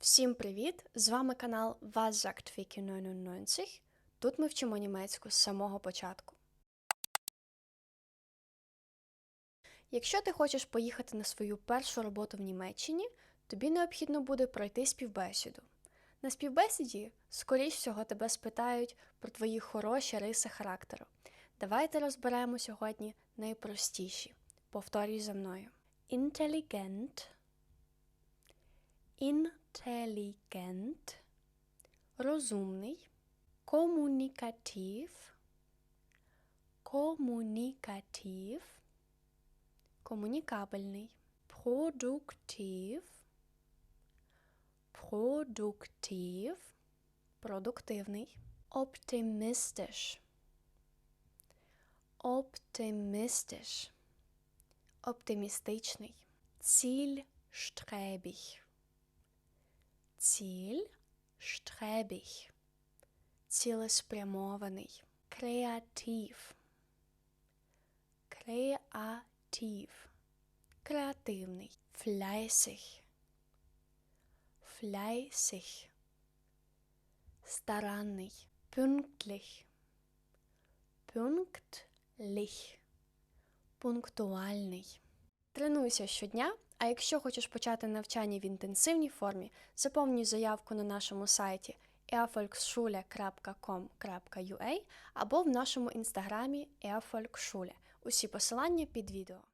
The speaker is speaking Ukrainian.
Всім привіт! З вами канал Wiki 99. Тут ми вчимо німецьку з самого початку. Якщо ти хочеш поїхати на свою першу роботу в Німеччині, тобі необхідно буде пройти співбесіду. На співбесіді, скоріш всього, тебе спитають про твої хороші риси характеру. Давайте розберемо сьогодні найпростіші. Повторюй за мною. Інтелігент інтелігент, розумний, комунікатив, комунікатив, комунікабельний, продуктив, продуктив, продуктивний, оптимістиш, оптимістиш, оптимістичний, цільштребіг. Ціль штребіг, цілеспрямований, креатив, креатив, креативний, fleißig, fleißig, старанний, pünktlich, pünktlich, пунктуальний. Тренуйся щодня, а якщо хочеш почати навчання в інтенсивній формі, заповнюй заявку на нашому сайті eafolkschule.com.ua або в нашому інстаграмі eafolkschule. Усі посилання під відео.